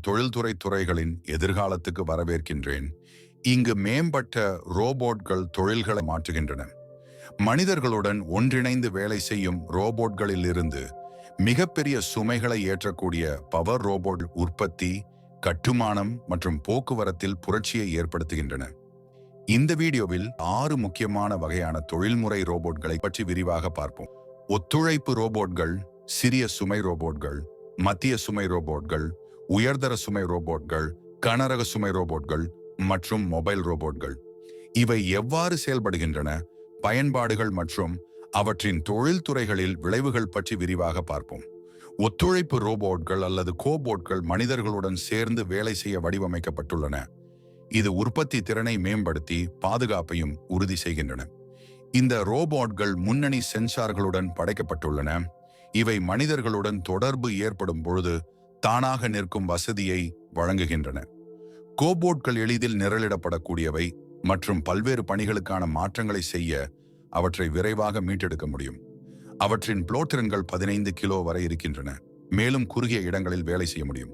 தொழில்துறை துறைகளின் எதிர்காலத்துக்கு வரவேற்கின்றேன். இங்கு மேம்பட்ட ரோபோட்கள் தொழில்களை மாற்றுகின்றன. மனிதர்களுடன் ஒன்றிணைந்து வேலை செய்யும் ரோபோட்களில் இருந்து மிகப்பெரிய சுமைகளை ஏற்றக்கூடிய பவர் ரோபோட் உற்பத்தி கட்டுமானம் மற்றும் போக்குவரத்தில் புரட்சியை ஏற்படுத்துகின்றன. இந்த வீடியோவில் ஆறு முக்கியமான வகையான தொழில்முறை ரோபோட்களை பற்றி விரிவாக பார்ப்போம். ஒத்துழைப்பு ரோபோட்கள் சிறிய சுமை ரோபோட்கள் மத்திய சுமை ரோபோட்கள் உயர்தர சுமை ரோபோட்கள் கனரக சுமை ரோபோட்கள் மற்றும் மொபைல் ரோபோட்கள். இவை எவ்வாறு செயல்படுகின்றன? பயன்பாடுகள் மற்றும் அவற்றின் தொழில்துறைகளில் விளைவுகள் பற்றி விரிவாக பார்ப்போம். ஒத்துழைப்பு ரோபோட்கள் அல்லது கோபோட்கள் மனிதர்களுடன் சேர்ந்து வேலை செய்ய வடிவமைக்கப்பட்டுள்ளன. இது உற்பத்தி திறனை மேம்படுத்தி பாதுகாப்பையும் உறுதி செய்கின்றன. இந்த ரோபோட்கள் முன்னணி சென்சார்களுடன் படைக்கப்பட்டுள்ளன. இவை மனிதர்களுடன் தொடர்பு ஏற்படும் பொழுது தானாக நிற்கும் வசதியை வழங்குகின்றன. கோபோட்கள் எளிதில் நிரலிடப்படக்கூடியவை மற்றும் பல்வேறு பணிகளுக்கான மாற்றங்களை செய்ய அவற்றை விரைவாக மீட்டெடுக்க முடியும். அவற்றின் புளோத்திறன்கள் பதினைந்து கிலோ வரை இருக்கின்றன. மேலும் குறுகிய இடங்களில் வேலை செய்ய முடியும்.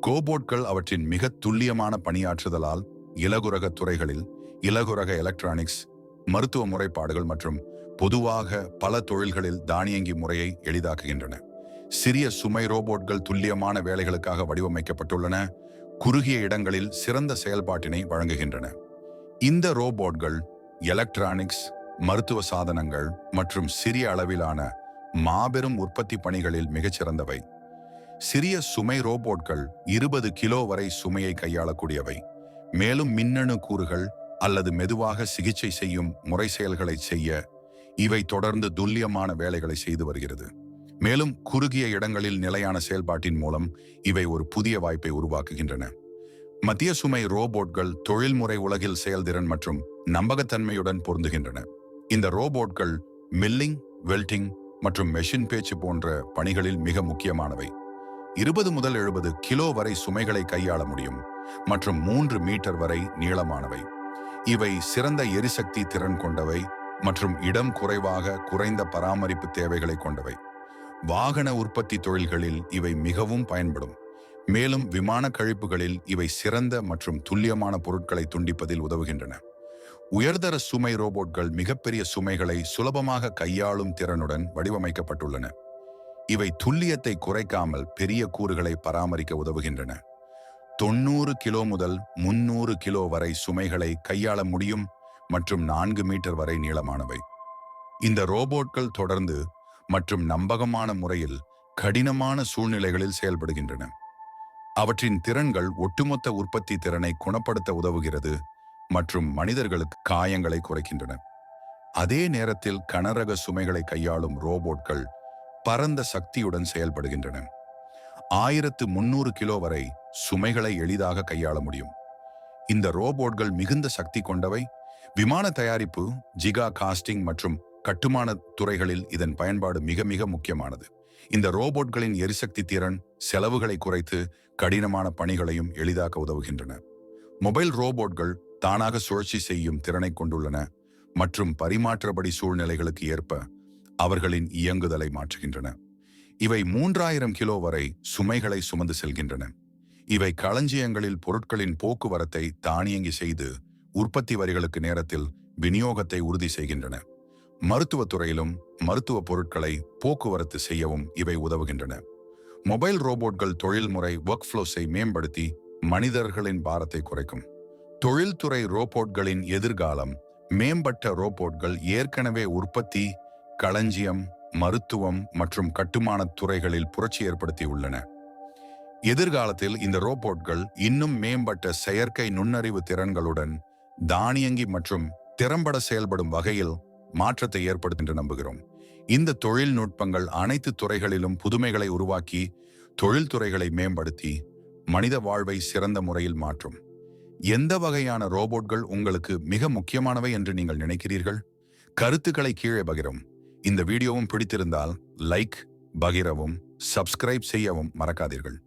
கோபோட்கள் அவற்றின் மிக துல்லியமான பணியாற்றுதலால் இலகுரக துறைகளில் இலகுரக எலக்ட்ரானிக்ஸ் மருத்துவ முறைப்பாடுகள் மற்றும் பொதுவாக பல தொழில்களில் தானியங்கி முறையை எளிதாக்குகின்றன. சிறிய சுமை ரோபோட்கள் துல்லியமான வேலைகளுக்காக வடிவமைக்கப்பட்டுள்ளன. குறுகிய இடங்களில் சிறந்த செயல்பாட்டினை வழங்குகின்றன. இந்த ரோபோட்கள் எலக்ட்ரானிக்ஸ் மருத்துவ சாதனங்கள் மற்றும் சிறிய அளவிலான மாபெரும் உற்பத்தி பணிகளில் மிகச்சிறந்தவை. சிறிய சுமை ரோபோட்கள் இருபது கிலோ வரை சுமையை கையாளக்கூடியவை. மேலும் மின்னணு கூறுகள் அல்லது மெதுவாக சிகிச்சை செய்யும் முறை செயல்களை செய்ய இவை தொடர்ந்து துல்லியமான வேலைகளை செய்து வருகிறது. மேலும் குறுகிய இடங்களில் நிலையான செயல்பாட்டின் மூலம் இவை ஒரு புதிய வாய்ப்பை உருவாக்குகின்றன. மத்திய சுமை ரோபோட்கள் தொழில்முறை உலகில் செயல்திறன் மற்றும் நம்பகத்தன்மையுடன் பொருந்துகின்றன. இந்த ரோபோட்கள் மில்லிங் வெல்டிங் மற்றும் மெஷின் பேச்சு போன்ற பணிகளில் மிக முக்கியமானவை. இருபது முதல் எழுபது கிலோ வரை சுமைகளை கையாள முடியும் மற்றும் மூன்று மீட்டர் வரை நீளமானவை. இவை சிறந்த எரிசக்தி திறன் கொண்டவை மற்றும் இடம் குறைவாக குறைந்த பராமரிப்பு தேவைகளை கொண்டவை. வாகன உற்பத்தி தொழில்களில் இவை மிகவும் பயன்படும். மேலும் விமான கழிப்புகளில் இவை சிறந்த மற்றும் துல்லியமான பொருட்களை துண்டிப்பதில் உதவுகின்றன. உயர்தர சுமை ரோபோட்கள் மிகப்பெரிய சுமைகளை சுலபமாக கையாளும் திறனுடன் வடிவமைக்கப்பட்டுள்ளன. இவை துல்லியத்தை குறைக்காமல் பெரிய கூறுகளை பராமரிக்க உதவுகின்றன. தொண்ணூறு கிலோ முதல் முன்னூறு கிலோ வரை சுமைகளை கையாள முடியும் மற்றும் நான்கு மீட்டர் வரை நீளமானவை. இந்த ரோபோட்கள் தொடர்ந்து மற்றும் நம்பகமான முறையில் கடினமான சூழ்நிலைகளில் செயல்படுகின்றன. அவற்றின் திறன்கள் ஒட்டுமொத்த உற்பத்தி திறனை குணப்படுத்த உதவுகிறது மற்றும் மனிதர்களுக்கு காயங்களை குறைக்கின்றன. அதே நேரத்தில் கனரக சுமைகளை கையாளும் ரோபோட்கள் பரந்த சக்தியுடன் செயல்படுகின்றன. ஆயிரத்து முன்னூறு கிலோ வரை சுமைகளை எளிதாக கையாள முடியும். இந்த ரோபோட்கள் மிகுந்த சக்தி கொண்டவை. விமான தயாரிப்பு ஜிகா காஸ்டிங் மற்றும் கட்டுமான துறைகளில் இதன் பயன்பாடு மிக மிக முக்கியமானது. இந்த ரோபோட்களின் எரிசக்தி திறன் செலவுகளை குறைத்து கடினமான பணிகளையும் எளிதாக்க உதவுகின்றன. மொபைல் ரோபோட்கள் தானாக சுழற்சி செய்யும் திறனை கொண்டுள்ளன மற்றும் பரிமாற்றபடி சூழ்நிலைகளுக்கு ஏற்ப அவர்களின் இயங்குதலை மாற்றுகின்றன. இவை மூன்றாயிரம் கிலோ வரை சுமைகளை சுமந்து செல்கின்றன. இவை களஞ்சியங்களில் பொருட்களின் போக்குவரத்தை தானியங்கி செய்து உற்பத்தி வரிகளுக்கு நேரத்தில் விநியோகத்தை உறுதி செய்கின்றன. மருத்துவத்துறையிலும் மருத்துவ பொருட்களை போக்குவரத்து செய்யவும் இவை உதவுகின்றன. மொபைல் ரோபோட்கள் தொழில்முறை ஒர்க் ஃப்ளோஸை மேம்படுத்தி மனிதர்களின் பாரத்தை குறைக்கும். தொழில்துறை ரோபோட்களின் எதிர்காலம் மேம்பட்ட ரோபோட்கள் ஏற்கனவே உற்பத்தி களஞ்சியம் மருத்துவம் மற்றும் கட்டுமானத் துறைகளில் புரட்சி ஏற்படுத்தியுள்ளன. எதிர்காலத்தில் இந்த ரோபோட்கள் இன்னும் மேம்பட்ட செயற்கை நுண்ணறிவு திறன்களுடன் தானியங்கி மற்றும் திறம்பட செயல்படும் வகையில் மாற்றத்தை ஏற்படுத்தும் என்று நம்புகிறோம். இந்த தொழில்நுட்பங்கள் அனைத்து துறைகளிலும் புதுமைகளை உருவாக்கி தொழில்துறைகளை மேம்படுத்தி மனித வாழ்வை சிறந்த முறையில் மாற்றும். எந்த வகையான ரோபோட்கள் உங்களுக்கு மிக முக்கியமானவை என்று நீங்கள் நினைக்கிறீர்கள்? கருத்துக்களை கீழே பகிரும். இந்த வீடியோவும் பிடித்திருந்தால் லைக் பகிரவும் சப்ஸ்கிரைப் செய்யவும் மறக்காதீர்கள்.